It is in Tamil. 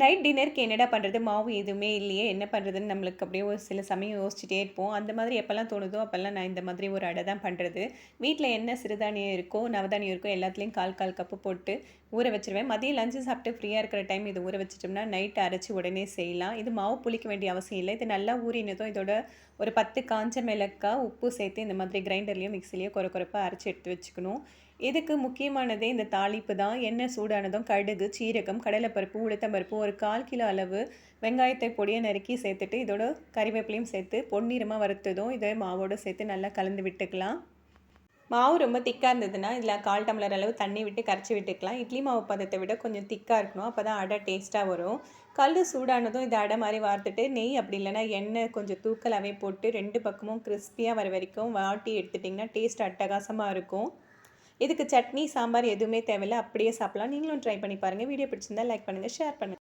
நைட் டின்னருக்கு என்னடா பண்ணுறது மாவு எதுவுமே இல்லையே என்ன பண்ணுறதுன்னு நம்மளுக்கு அப்படியே ஒரு சில சமயம் யோசிச்சுட்டே இருப்போம். அந்த மாதிரி எப்போல்லாம் தோணுதோ அப்போல்லாம் நான் இந்த மாதிரி ஒரு அடை தான் பண்ணுறது வீட்டில் என்ன சிறுதானியம் இருக்கோ நவதானியம் இருக்கோ எல்லாத்துலேயும் கால் கால் கப்பு போட்டு ஊற வச்சுருவேன். மதியம் லஞ்சு சாப்பிட்டு ஃப்ரீயாக இருக்கிற டைம் இது ஊற வச்சிட்டோம்னா நைட் அரைச்சி உடனே செய்யலாம். இது மாவு புளிக்க வேண்டிய அவசியம் இல்லை. இது நல்லா ஊறினதும் இதோட ஒரு பத்து காஞ்ச மிளக்காய் உப்பு சேர்த்து இந்த மாதிரி கிரைண்டர்லேயும் மிக்சிலையோ குறை குறைப்பாக அரைச்சி எடுத்து வச்சுக்கணும். இதுக்கு முக்கியமானதே இந்த தாளிப்பு தான்? எண்ணெய் சூடானதும்? கடுகு சீரகம் கடலைப்பருப்பு உளுத்தம்பருப்பு ஒரு கால் கிலோ அளவு வெங்காயத்தை பொடியை நறுக்கி சேர்த்துட்டு இதோட கறிவேப்பிலையும் சேர்த்து பொன்னிறமாக வறுத்ததும் இதை மாவோடு சேர்த்து நல்லா கலந்து விட்டுக்கலாம். மாவு ரொம்ப திக்காக இருந்ததுன்னா இதில் கால் டம்ளர் அளவு தண்ணி விட்டு கரைச்சி விட்டுக்கலாம். இட்லி மாவு பதத்தை விட கொஞ்சம் திக்காக இருக்கணும். அப்போ தான் அடை டேஸ்ட்டாக வரும். கல் சூடானதும் இதை அடை மாதிரி வார்த்துட்டு நெய் அப்படி இல்லைன்னா எண்ணெய் கொஞ்சம் தூக்கலாகவே போட்டு ரெண்டு பக்கமும் கிறிஸ்பியாக வர வரைக்கும் வாட்டி எடுத்துட்டிங்கன்னா டேஸ்ட் அட்டகாசமாக இருக்கும். இதுக்கு சட்னி சாம்பார் எதுவுமே தேவையில்லை. அப்படியே சாப்பிட்லாம். நீங்களும் ட்ரை பண்ணி பாருங்கள் வீடியோ பிடிச்சிருந்தா லைக் பண்ணுங்கள் ஷேர் பண்ணுங்கள்